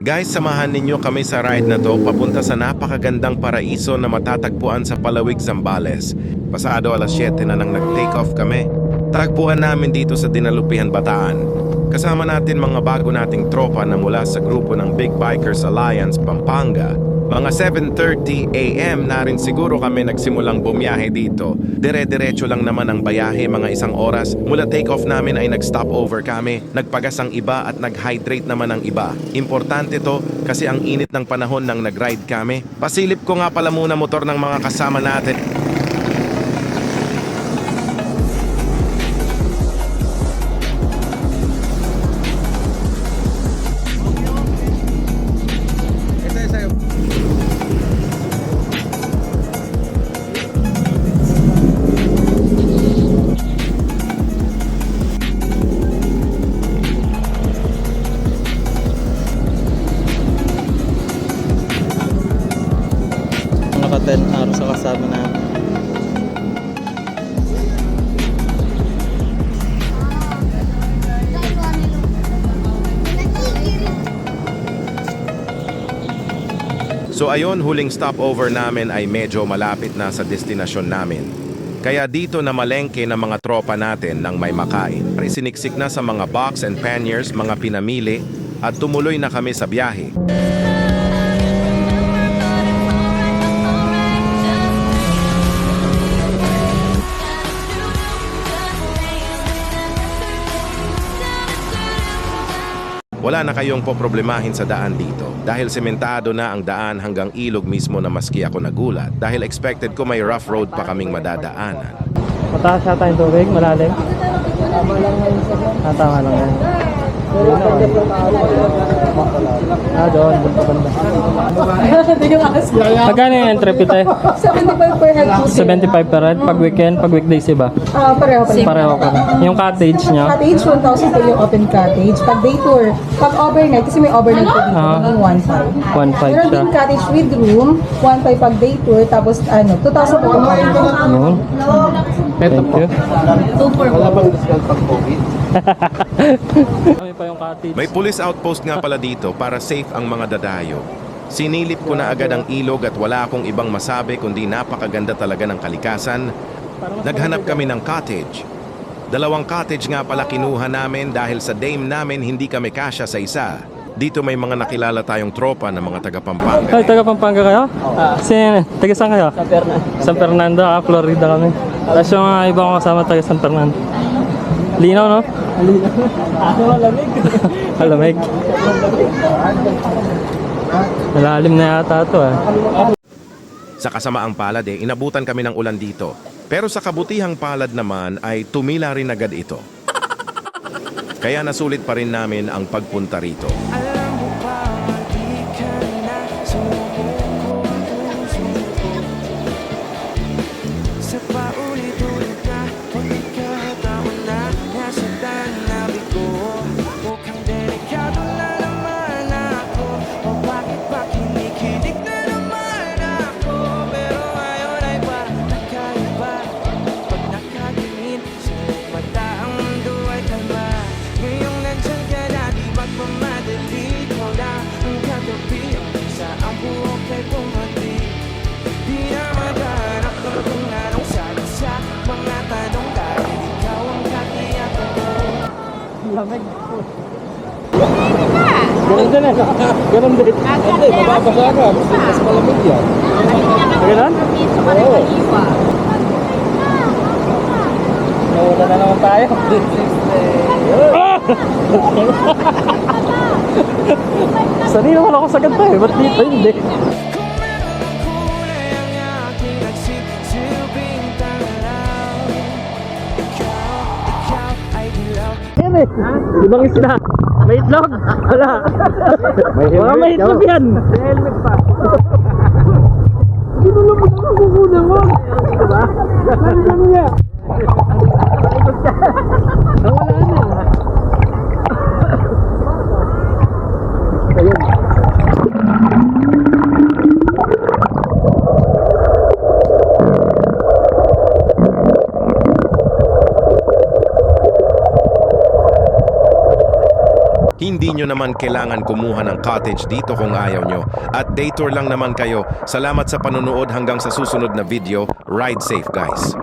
Guys, samahan ninyo kami sa ride na to papunta sa napakagandang paraiso na matatagpuan sa Palawig, Zambales. Pasado alas 7 na nang nag-take off kami. Tagpuan namin dito sa Dinalupihan, Bataan. Kasama natin mga bago nating tropa na mula sa grupo ng Big Bikers Alliance, Pampanga. Mga 7.30 a.m. na rin siguro kami nagsimulang bumiyahe dito. Dire-diretso lang naman ang bayahe mga isang oras. Mula take-off namin ay nag-stop over kami. Nagpagas ang iba at nag-hydrate naman ang iba. Importante to kasi ang init ng panahon nang nag-ride kami. Pasilip ko nga pala muna motor ng mga kasama natin. Naka 10 hours sa kasama namin. So ayon, huling stopover namin ay medyo malapit na sa destinasyon namin. Kaya dito na malengke ng mga tropa natin nang may makain. Siniksik na sa mga box and panniers, mga pinamili, at tumuloy na kami sa biyahe. Wala na kayong poproblemahin sa daan dito dahil sementado na ang daan hanggang ilog mismo na maski ako nagulat dahil expected ko may rough road pa kaming madadaanan. Mataas yata yung tubig, malalim. Ah, tama lang yan. Yun na, eh. Ah, doon, doon pa banda. Magkano yung entry fee tayo? 75 per head po sir. 75 per head pag weekend, pag weekdays iba. Ah, pareho pa rin. Pareho ka na. Yung cottage niya, Cottage, 1,000 po yung open cottage. Pag day tour, pag overnight, kasi may overnight po dito, Ah. maging 1,500. 1.5 Meron siya. din cottage with room, 1,500 pag day tour, tapos ano, 2,000 po yung overnight. Yun. Thank you. Kami pa yung cottage. May police outpost nga pala dito para safe ang mga dadayo. Sinilip ko na agad ang ilog at wala akong ibang masabi kundi napakaganda talaga ng kalikasan. Naghanap kami ng cottage. Dalawang cottage nga pala kinuha namin dahil sa dame namin hindi kami kasya sa isa. Dito may mga nakilala tayong tropa na mga taga Pampanga. Ay, taga Pampanga kayo? Sino? Taga saan kayo? San Fernando. San Fernando, ah, Florida kami. Tapos yung mga iba kong kasama taga San Fernando. Linaw, no? Linaw. Malamig. Malamig. Malalim na yata ito eh. Sa kasamaang palad eh, inabutan kami ng ulan dito. Pero sa kabutihang palad naman ay tumila rin agad ito. Kaya nasulit pa rin namin ang pagpunta rito. Alam Ganun din eh. Ganun din. Hindi, mababasa ka. Mas malamig yan. Ganun? Oo. Nawala na naman tayo. Sanay naman ako sa ganda eh. Ba't dito hindi? Eh. Ibang isda. May itlog. Wala. Mga may itlog yan. May helmet pa. Hindi mo naman nakukunan mo. Diba? Ano lang niya? Hindi nyo naman kailangan kumuha ng cottage dito kung ayaw nyo. At day tour lang naman kayo. Salamat sa panunood hanggang sa susunod na video. Ride safe guys.